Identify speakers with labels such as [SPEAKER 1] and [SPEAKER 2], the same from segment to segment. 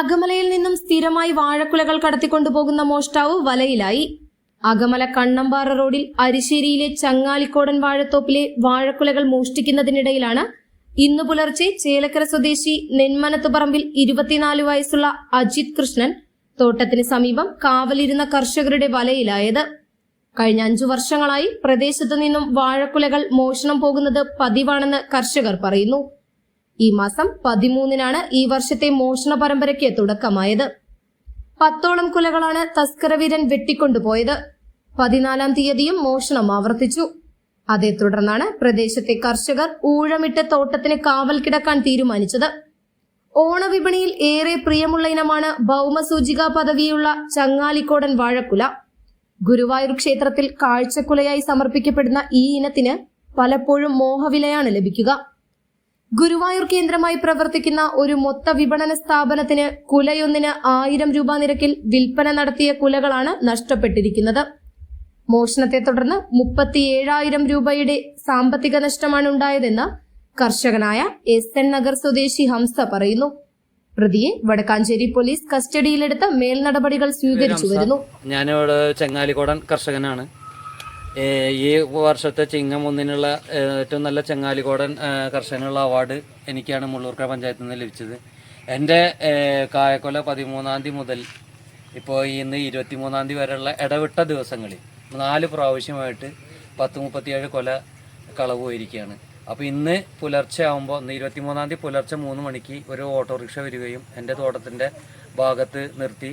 [SPEAKER 1] അകമലയിൽ നിന്നും സ്ഥിരമായി വാഴക്കുലകൾ കടത്തിക്കൊണ്ടുപോകുന്ന മോഷ്ടാവ് വലയിലായി. അകമല കണ്ണമ്പാറ റോഡിൽ അരിശ്ശേരിയിലെ ചങ്ങാലിക്കോടൻ വാഴത്തോപ്പിലെ വാഴക്കുലകൾ മോഷ്ടിക്കുന്നതിനിടയിലാണ് ഇന്ന് പുലർച്ചെ ചേലക്കര സ്വദേശി നെന്മനത്തുപറമ്പിൽ ഇരുപത്തിനാല് വയസ്സുള്ള അജിത് കൃഷ്ണൻ തോട്ടത്തിന് സമീപം കാവലിരുന്ന കർഷകരുടെ വലയിലായത്. കഴിഞ്ഞ അഞ്ചു വർഷങ്ങളായി പ്രദേശത്തു നിന്നും വാഴക്കുലകൾ മോഷണം പോകുന്നത് പതിവാണെന്ന് കർഷകർ പറയുന്നു. ഈ മാസം പതിമൂന്നിനാണ് ഈ വർഷത്തെ മോഷണ പരമ്പരയ്ക്ക് തുടക്കമായത്. പത്തോളം കുലകളാണ് തസ്കരവീരൻ വെട്ടിക്കൊണ്ടുപോയത്. പതിനാലാം തീയതിയും മോഷണം ആവർത്തിച്ചു. അതേ തുടർന്നാണ് പ്രദേശത്തെ കർഷകർ ഊഴമിട്ട തോട്ടത്തിന് കാവൽ കിടക്കാൻ തീരുമാനിച്ചത്. ഓണവിപണിയിൽ ഏറെ പ്രിയമുള്ള ഇനമാണ് ഭൗമസൂചികാ പദവിയുള്ള ചങ്ങാലിക്കോടൻ വാഴക്കുല. ഗുരുവായൂർ ക്ഷേത്രത്തിൽ കാഴ്ചക്കുലയായി സമർപ്പിക്കപ്പെടുന്ന ഈ ഇനത്തിന് പലപ്പോഴും മോഹവിലയാണ് ലഭിക്കുക. ഗുരുവായൂർ കേന്ദ്രമായി പ്രവർത്തിക്കുന്ന ഒരു മൊത്ത വിപണന സ്ഥാപനത്തിന് കുലയൊന്നിന് ആയിരം രൂപ നിരക്കിൽ വിൽപ്പന നടത്തിയ കുലകളാണ് നഷ്ടപ്പെട്ടിരിക്കുന്നത്. മോഷണത്തെ തുടർന്ന് മുപ്പത്തിയേഴായിരം രൂപയുടെ സാമ്പത്തിക നഷ്ടമാണ് ഉണ്ടായതെന്ന് കർഷകനായ എസ് എൻ നഗർ സ്വദേശി ഹംസ പറയുന്നു. പ്രതിയെ വടക്കാഞ്ചേരി പോലീസ് കസ്റ്റഡിയിലെടുത്ത് മേൽനടപടികൾ സ്വീകരിച്ചു വരുന്നു.
[SPEAKER 2] ഞാനിവിടെ ചെങ്ങാലിക്കോടൻ കർഷകനാണ്. ഈ വർഷത്തെ ചിങ്ങം ഒന്നിനുള്ള ഏറ്റവും നല്ല ചെങ്ങാലിക്കോടൻ കർഷകനുള്ള അവാർഡ് എനിക്കാണ് മുള്ളൂർക്കര പഞ്ചായത്തിൽ നിന്ന് ലഭിച്ചത്. എന്റെ കായക്കൊല പതിമൂന്നാം തീയതി മുതൽ ഇപ്പോൾ ഇന്ന് ഇരുപത്തിമൂന്നാം തീയതി വരെയുള്ള ഇടവിട്ട ദിവസങ്ങളിൽ നാല് പ്രാവശ്യമായിട്ട് പത്ത് മുപ്പത്തിയേഴ് കൊല കളവ് പോയിരിക്കുകയാണ്. അപ്പോൾ ഇന്ന് പുലർച്ചെ ആകുമ്പോൾ ഇന്ന് ഇരുപത്തിമൂന്നാം തീയതി പുലർച്ചെ മൂന്ന് മണിക്ക് ഒരു ഓട്ടോറിക്ഷ വരികയും എന്റെ തോട്ടത്തിന്റെ ഭാഗത്ത് നിർത്തി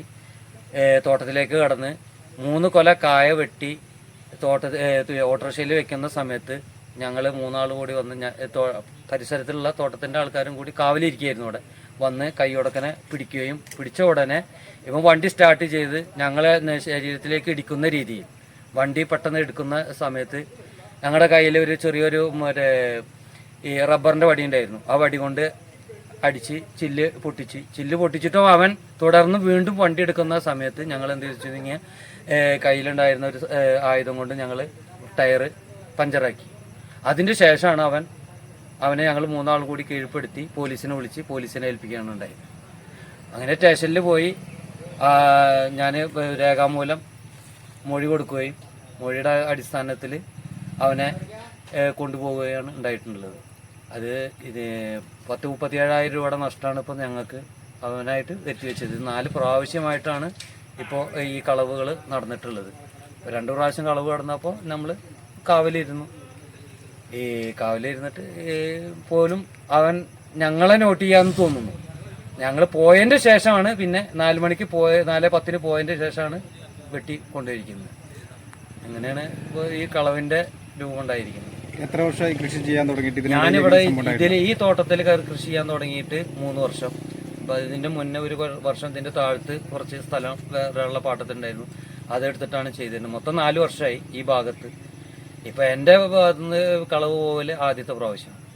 [SPEAKER 2] തോട്ടത്തിലേക്ക് കടന്ന് മൂന്ന് കൊല കായ വെട്ടി തോട്ട ഓട്ടോറിക്ഷയിൽ വെക്കുന്ന സമയത്ത് ഞങ്ങൾ മൂന്നാൾ കൂടി വന്ന് പരിസരത്തുള്ള തോട്ടത്തിന്റെ ആൾക്കാരും കൂടി കാവലിരിക്കുകയായിരുന്നു അവിടെ. വന്ന് കൈയുടക്കനെ പിടിക്കുകയും പിടിച്ച ഉടനെ ഇവൻ വണ്ടി സ്റ്റാർട്ട് ചെയ്ത് ഞങ്ങളെ ശരീരത്തിലേക്ക് ഇടിക്കുന്ന രീതിയിൽ വണ്ടി പെട്ടെന്ന് എടുക്കുന്ന സമയത്ത് ഞങ്ങളുടെ കയ്യിൽ ഒരു ചെറിയൊരു മറ്റേ ഈ റബ്ബറിന്റെ വടി ഉണ്ടായിരുന്നു. ആ വടി കൊണ്ട് അടിച്ച് ചില്ല് പൊട്ടിച്ച്. ചില്ല് പൊട്ടിച്ചിട്ടോ അവൻ തുടർന്ന് വീണ്ടും വണ്ടി എടുക്കുന്ന സമയത്ത് ഞങ്ങൾ എന്ത് വെച്ചിട്ടുണ്ടെങ്കിൽ കയ്യിലുണ്ടായിരുന്ന ഒരു ആയുധം കൊണ്ട് ഞങ്ങൾ ടയറ് പഞ്ചറാക്കി. അതിന്റെ ശേഷമാണ് അവൻ അവനെ ഞങ്ങൾ മൂന്നാൾ കൂടി കീഴ്പ്പെടുത്തി പോലീസിനെ വിളിച്ച് പോലീസിനെ ഏൽപ്പിക്കുകയാണ് ഉണ്ടായത്. അങ്ങനെ സ്റ്റേഷനിൽ പോയി ഞാൻ രേഖാമൂലം മൊഴി കൊടുക്കുകയും മൊഴിയുടെ അടിസ്ഥാനത്തിൽ അവനെ കൊണ്ടുപോവുകയാണ് ഉണ്ടായിട്ടുള്ളത്. അത് ഇത് പത്ത് മുപ്പത്തിയേഴായിരം രൂപയുടെ നഷ്ടമാണ് ഇപ്പോൾ ഞങ്ങൾക്ക് അവനായിട്ട് ഇത് നാല് പ്രാവശ്യമായിട്ടാണ് ഇപ്പോൾ ഈ കളവുകൾ നടന്നിട്ടുള്ളത്. രണ്ടു പ്രാവശ്യം കളവ് കടന്നപ്പോൾ നമ്മൾ കാവലിരുന്നു. ഈ കാവലിരുന്നിട്ട് പോലും അവൻ ഞങ്ങളെ നോട്ട് ചെയ്യാന്ന് തോന്നുന്നു. ഞങ്ങൾ പോയതിന്റെ ശേഷമാണ് പിന്നെ നാല് മണിക്ക് പോയ നാല് പത്തിന് പോയതിന്റെ ശേഷമാണ് വെട്ടി കൊണ്ടുപോയിരിക്കുന്നത്. അങ്ങനെയാണ് ഇപ്പോൾ ഈ കളവിന്റെ രൂപം ഉണ്ടായിരിക്കുന്നത്
[SPEAKER 3] എത്ര വർഷമായി കൃഷി ചെയ്യാൻ തുടങ്ങിയിട്ട്
[SPEAKER 2] ഞാനിവിടെ ഇതിൽ ഈ തോട്ടത്തിൽ കൃഷി ചെയ്യാൻ തുടങ്ങിയിട്ട് മൂന്ന് വർഷം. അപ്പൊ ഇതിന്റെ മുന്നേ ഒരു വർ- വർഷം ഇതിന്റെ താഴത്ത് കുറച്ച് സ്ഥലം വേറെയുള്ള പാട്ടത്തിണ്ടായിരുന്നു. അതെടുത്തിട്ടാണ് ചെയ്തിരുന്നത്. മൊത്തം നാല് വർഷമായി ഈ ഭാഗത്ത്. ഇപ്പൊ എന്റെ ഭാഗത്തുനിന്ന് കളവ് പോവൽ ആദ്യത്തെ പ്രാവശ്യം.